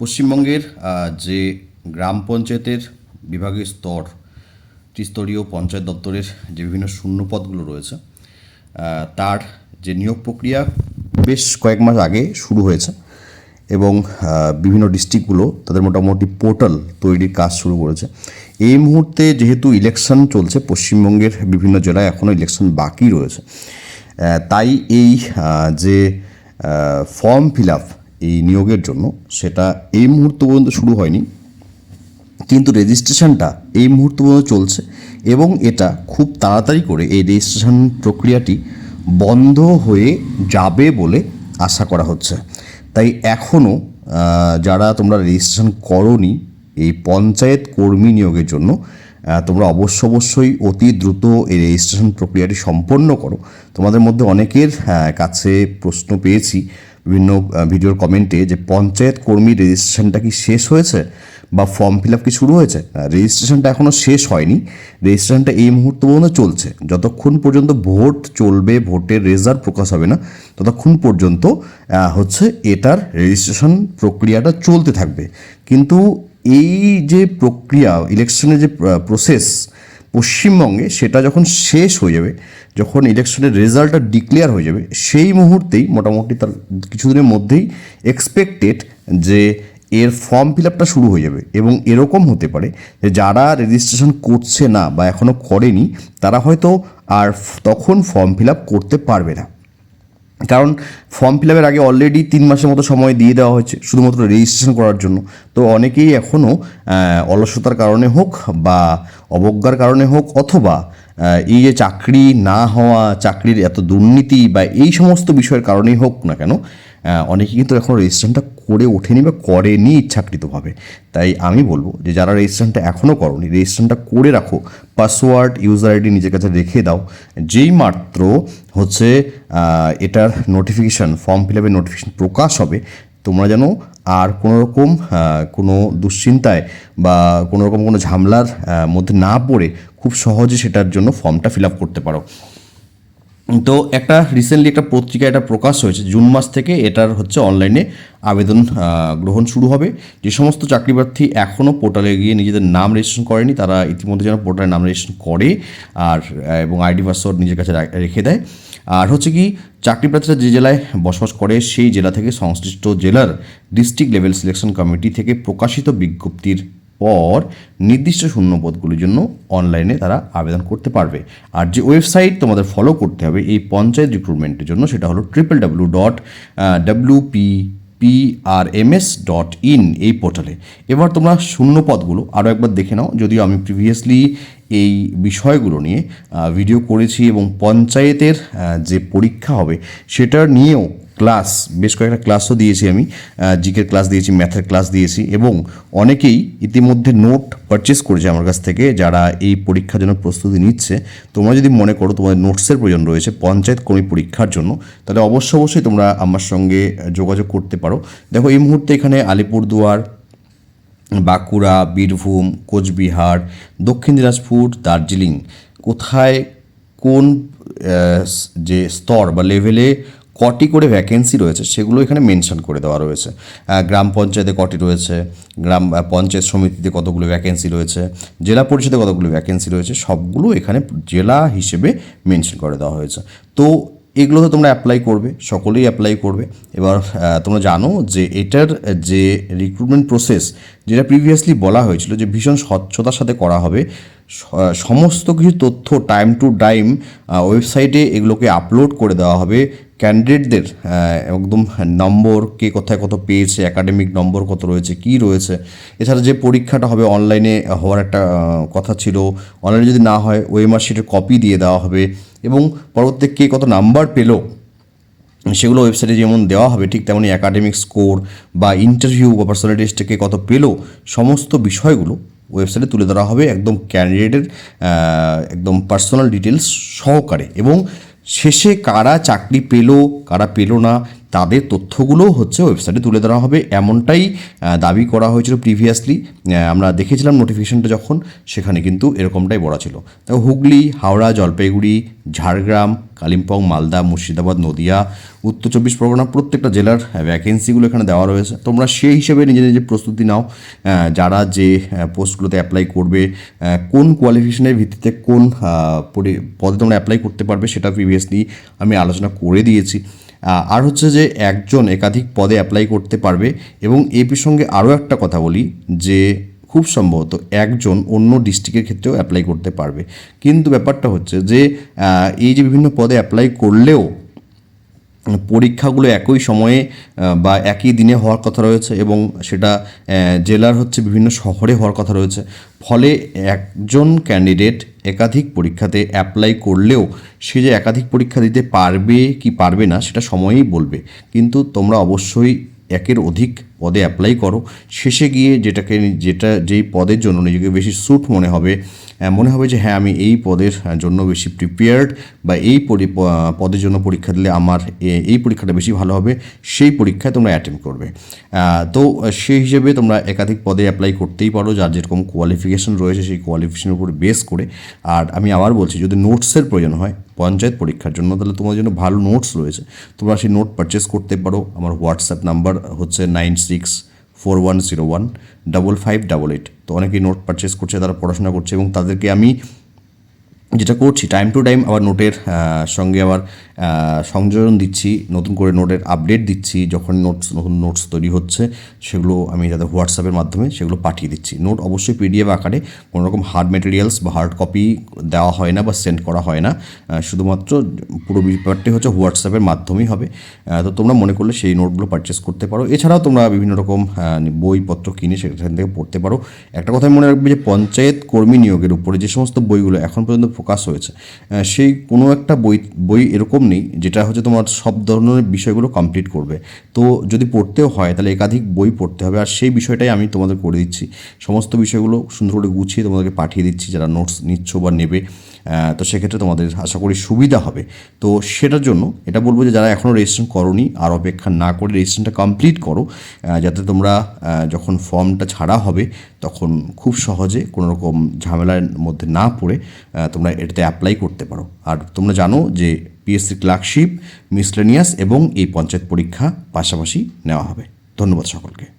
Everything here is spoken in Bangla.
পশ্চিমবঙ্গের যে গ্রাম পঞ্চায়েতের বিভাগীয় স্তর, ত্রিস্তরীয় পঞ্চায়েত দপ্তরের যে বিভিন্ন শূন্যপদগুলো রয়েছে তার যে নিয়োগ প্রক্রিয়া বেশ কয়েক মাস আগে শুরু হয়েছে এবং বিভিন্ন ডিস্ট্রিক্টগুলো তাদের মোটামুটি পোর্টাল তৈরির কাজ শুরু করেছে। এই মুহূর্তে যেহেতু ইলেকশন চলছে, পশ্চিমবঙ্গের বিভিন্ন জেলায় এখনও ইলেকশন বাকি রয়েছে তাই এই যে ফর্ম ফিল আপ এই নিয়োগের জন্য, সেটা এই মুহূর্ত পর্যন্ত শুরু হয়নি, কিন্তু রেজিস্ট্রেশনটা এই মুহূর্ত পর্যন্ত চলছে এবং এটা খুব তাড়াতাড়ি করে এই রেজিস্ট্রেশন প্রক্রিয়াটি বন্ধ হয়ে যাবে বলে আশা করা হচ্ছে। তাই এখনও যারা তোমরা রেজিস্ট্রেশন করনি, এই পঞ্চায়েত কর্মী নিয়োগের জন্য তোমরা অবশ্য অবশ্যই অতি দ্রুত এই রেজিস্ট্রেশন প্রক্রিয়াটি সম্পন্ন করো। তোমাদের মধ্যে অনেকের কাছে প্রশ্ন পেয়েছি বিভিন্ন ভিডিওর কমেন্টে যে পঞ্চায়েত কর্মী রেজিস্ট্রেশনটা কি শেষ হয়েছে বা ফর্ম ফিল আপ কি শুরু হয়েছে? রেজিস্ট্রেশনটা এখনও শেষ হয়নি। রেজিস্ট্রেশনটা এই মুহূর্ত পর্যন্ত চলছে। যতক্ষণ পর্যন্ত ভোট চলবে, ভোটের রেজাল্ট প্রকাশ হবে না, ততক্ষণ পর্যন্ত হচ্ছে এটার রেজিস্ট্রেশন প্রক্রিয়াটা চলতে থাকবে। কিন্তু এই যে প্রক্রিয়া ইলেকশনের যে প্রসেস পশ্চিমবঙ্গে সেটা যখন শেষ হয়ে যাবে, যখন ইলেকশনের রেজাল্টটা ডিক্লেয়ার হয়ে যাবে, সেই মুহূর্তেই মোটামুটি তার কিছুদিনের মধ্যেই এক্সপেক্টেড যে এর ফর্ম ফিল আপটা শুরু হয়ে যাবে। এবং এরকম হতে পারে যে যারা রেজিস্ট্রেশন করছে না বা এখনও করেনি, তারা হয়তো আর তখন ফর্ম ফিল আপ করতে পারবে না। কারণ ফর্ম ফিল আপের আগে অলরেডি তিন মাসের মতো সময় দিয়ে দেওয়া হয়েছে, শুধুমাত্র রেজিস্ট্রেশন করার জন্য। তো অনেকেই এখনও অলসতার কারণে হোক বা অবজ্ঞার কারণে হোক অথবা এই যে চাকরি না হওয়া, চাকরির এত দুর্নীতি বা এই সমস্ত বিষয়ের কারণেই হোক না কেন অনেকে কিন্তু এখন রেজিস্ট্রেশনটা করে ওঠেনি বা করেনি ইচ্ছাকৃতভাবে। তাই আমি বলব যে যারা রেজিস্ট্রেশনটা এখনও করনি রেজিস্ট্রেশনটা করে রাখো পাসওয়ার্ড ইউজার আইডি নিজের কাছে রেখে দাও। যেই মাত্র হচ্ছে এটার নোটিফিকেশান ফর্ম ফিল আপের নোটিফিকেশান প্রকাশ হবে, তোমরা যেন আর কোনো রকম কোনো দুশ্চিন্তায় বা কোনো রকম কোনো ঝামেলার মধ্যে না পড়ে খুব সহজে সেটার জন্য ফর্মটা ফিল আপ করতে পারো। তো একটা রিসেন্টলি একটা পত্রিকা এটা প্রকাশ হয়েছে, জুন মাস থেকে এটার হচ্ছে অনলাইনে আবেদন গ্রহণ শুরু হবে। যে সমস্ত চাকরি প্রার্থী এখনও পোর্টালে গিয়ে নিজেদের নাম রেজিস্ট্রেশন করেনি, তারা ইতিমধ্যে যেন পোর্টালে নাম রেজিস্ট্রেশন করে আর এবং আইডি পাসওয়ার্ড নিজের কাছে রেখে দেয়। আর হচ্ছে কি চাকরি প্রার্থীরা যে জেলায় বসবাস করে, সেই জেলা থেকে সংশ্লিষ্ট জেলার ডিস্ট্রিক্ট লেভেল সিলেকশন কমিটি থেকে প্রকাশিত বিজ্ঞপ্তির পর নির্দিষ্ট শূন্যপদগুলির জন্য অনলাইনে তারা আবেদন করতে পারবে। আর যে ওয়েবসাইট তোমাদের ফলো করতে হবে এই পঞ্চায়েত রিক্রুটমেন্টের জন্য সেটা হলো triple W dot W P PRMS dot in এই পোর্টালে এবার তোমরা শূন্যপদগুলো আরও একবার দেখে নাও। যদিও আমি প্রিভিয়াসলি এই বিষয়গুলো নিয়ে ভিডিও করেছি এবং পঞ্চায়েতের যে পরীক্ষা হবে সেটা নিয়েও ক্লাস বেশ কয়েকটা ক্লাসও দিয়েছি আমি জিকের ক্লাস দিয়েছি ম্যাথের ক্লাস দিয়েছি, এবং অনেকেই ইতিমধ্যে নোট পারচেস করেছে আমার কাছ থেকে, যারা এই পরীক্ষার জন্য প্রস্তুতি নিচ্ছে। তোমরা যদি মনে করো তোমাদের নোটসের প্রয়োজন রয়েছে, পঞ্চায়েত কর্মী পরীক্ষার জন্য, তাহলে অবশ্য অবশ্যই তোমরা আমার সঙ্গে যোগাযোগ করতে পারো। দেখো, এই মুহূর্তে এখানে আলিপুরদুয়ার, বাঁকুড়া, বীরভূম, কোচবিহার, দক্ষিণ দিনাজপুর, দার্জিলিং, কোথায় কোন যে স্তর বা লেভেলে কটি করে ভ্যাকেন্সি রয়েছে সেগুলো এখানে মেনশন করে দেওয়া রয়েছে। গ্রাম পঞ্চায়েতে কটি রয়েছে, গ্রাম পঞ্চায়েত সমিতিতে কতগুলো ভ্যাকেন্সি রয়েছে, জেলা পরিষদে কতগুলো ভ্যাকেন্সি রয়েছে, সবগুলো এখানে জেলা হিসেবে মেনশন করে দেওয়া হয়েছে। তো এগুলো তো তোমরা অ্যাপ্লাই করবে, সকলেই অ্যাপ্লাই করবে। এবার তোমরা জানো যে এটার, যে রিক্রুটমেন্ট প্রসেস যেটা প্রিভিয়াসলি বলা হয়েছিল যে ভীষণ স্বচ্ছতার সাথে করা হবে সমস্ত কিছু তথ্য টাইম টু টাইম ওয়েবসাইটে এগুলোকে আপলোড করে দেওয়া হবে। ক্যান্ডিডেটদের একদম নম্বর কে কোথায় কত পেয়েছে একাডেমিক নম্বর কত রয়েছে, কি রয়েছে, এছাড়া যে পরীক্ষাটা হবে অনলাইনে হওয়ার একটা কথা ছিল। অনলাইনে যদি না হয় ওয়েমার শিটের কপি দিয়ে দেওয়া হবে এবং পরবর্তীতে কে কত নাম্বার পেল, সেগুলো ওয়েবসাইটে যেমন দেওয়া হবে, ঠিক তেমনই একাডেমিক স্কোর বা ইন্টারভিউ বা পার্সোনালিটি টেস্টে কে কত পেল, সমস্ত বিষয়গুলো ওয়েবসাইটে তুলে ধরা হবে একদম ক্যান্ডিডেটের একদম পার্সোনাল ডিটেলস সহকারে এবং শেষে কারা চাকরি পেল কারা পেল না তাদের তথ্যগুলোও হচ্ছে ওয়েবসাইটে তুলে ধরা হবে। এমনটাই দাবি করা হয়েছিল প্রিভিয়াসলি আমরা দেখেছিলাম নোটিফিকেশনটা যখন, সেখানে কিন্তু এরকমটাই বলা ছিল। দেখো হুগলি, হাওড়া, জলপাইগুড়ি, ঝাড়গ্রাম, কালিম্পং, মালদা, মুর্শিদাবাদ, নদিয়া, উত্তর চব্বিশ পরগনা প্রত্যেকটা জেলার ভ্যাকেন্সিগুলো এখানে দেওয়া রয়েছে। তোমরা সেই হিসেবে নিজে নিজে প্রস্তুতি নাও। যারা যে পোস্টগুলোতে অ্যাপ্লাই করবে কোন কোয়ালিফিকেশনের ভিত্তিতে কোন পদে তোমরা অ্যাপ্লাই করতে পারবে, সেটা প্রিভিয়াসলি আমি আলোচনা করে দিয়েছি। আর হচ্ছে যে একজন একাধিক পদে অ্যাপ্লাই করতে পারবে এবং এই প্রসঙ্গে আরও একটা কথা বলি যে খুব সম্ভবত একজন অন্য ডিস্ট্রিক্টের ক্ষেত্রেও অ্যাপ্লাই করতে পারবে। কিন্তু ব্যাপারটা হচ্ছে যে এই যে বিভিন্ন পদে অ্যাপ্লাই করলেও পরীক্ষাগুলো একই সময়ে বা একই দিনে হওয়ার কথা রয়েছে এবং সেটা জেলার হচ্ছে বিভিন্ন শহরে হওয়ার কথা রয়েছে। ফলে একজন ক্যান্ডিডেট একাধিক পরীক্ষাতে অ্যাপ্লাই করলেও সে যে একাধিক পরীক্ষা দিতে পারবে কি পারবে না সেটা সময়েই বলবে। কিন্তু তোমরা অবশ্যই একের অধিক পদে অ্যাপ্লাই করো। শেষে গিয়ে যেটাকে যেটা যেই পদের জন্য নিজেকে বেশি স্যুট মনে হবে মনে হবে যে হ্যাঁ আমি এই পদের জন্য বেশি প্রিপেয়ার্ড বা এই পদের জন্য পরীক্ষা দিলে আমার এই পরীক্ষাটা বেশি ভালো হবে, সেই পরীক্ষায় তোমরা অ্যাটেন্ড করবে। তো সেই হিসেবে তোমরা একাধিক পদে অ্যাপ্লাই করতেই পারো, যার যেরকম কোয়ালিফিকেশন রয়েছে সেই কোয়ালিফিকেশনের উপর বেস করে। আর আমি আবার বলছি, যদি নোটসের প্রয়োজন হয় পঞ্চায়েত পরীক্ষার জন্য, তাহলে তোমার জন্য ভালো নোটস রয়েছে। তোমরা সেই নোট পারচেস করতে পারো। আমার হোয়াটসঅ্যাপ নাম্বার হচ্ছে nine six four one zero one double five double eight তো অনেকেই নোট পারচেস করছে, তারা পড়াশোনা করছে এবং তাদেরকে আমি যেটা করছি টাইম টু টাইম আবার নোটের সঙ্গে আবার সংযোজন দিচ্ছি, নতুন করে নোটের আপডেট দিচ্ছি, যখন নোটস নতুন নোটস তৈরি হচ্ছে, সেগুলো আমি যাতে হোয়াটসঅ্যাপের মাধ্যমে সেগুলো পাঠিয়ে দিচ্ছি। নোট অবশ্যই পিডিএফ আকারে কোনো রকম হার্ড মেটেরিয়ালস বা হার্ড কপি দেওয়া হয় না বা সেন্ড করা হয় না। শুধুমাত্র পুরো ব্যাপারটি হচ্ছে হোয়াটসঅ্যাপের মাধ্যমেই হবে। তো তোমরা মনে করলে সেই নোটগুলো পারচেস করতে পারো। এছাড়াও তোমরা বিভিন্ন রকম বইপত্র কিনে সেখান থেকে পড়তে পারো। একটা কথা মনে রাখবে যে পঞ্চায়েত কর্মী নিয়োগের উপরে যে সমস্ত বইগুলো এখন পর্যন্ত ফোকাস হয়েছে। সেই কোনো একটা বই বই এরকম নেই যেটা হচ্ছে তোমার সব ধরনের বিষয়গুলো কমপ্লিট করবে। তো যদি পড়তেও হয় তাহলে একাধিক বই পড়তে হবে আর সেই বিষয়টাই আমি তোমাদের করে দিচ্ছি। সমস্ত বিষয়গুলো সুন্দর করে গুছিয়ে তোমাদেরকে পাঠিয়ে দিচ্ছি যারা নোটস নিচ্ছ বা নেবে। তো সেক্ষেত্রে তোমাদের আশা করি সুবিধা হবে। তো সেটার জন্য এটা বলব যে যারা এখনও রেজিস্ট্রেশন করনি আর অপেক্ষা না করে রেজিস্ট্রেশনটা কমপ্লিট করো যাতে তোমরা যখন ফর্মটা ছাড়া হবে তখন খুব সহজে কোনো রকম ঝামেলার মধ্যে না পড়ে তোমরা এটাতে অ্যাপ্লাই করতে পারো। আর তোমরা জানো যে পিএসসি ক্লার্কশিপ মিসলেনিয়াস এবং এই পঞ্চায়েত পরীক্ষা পাশাপাশি নেওয়া হবে। ধন্যবাদ সকলকে।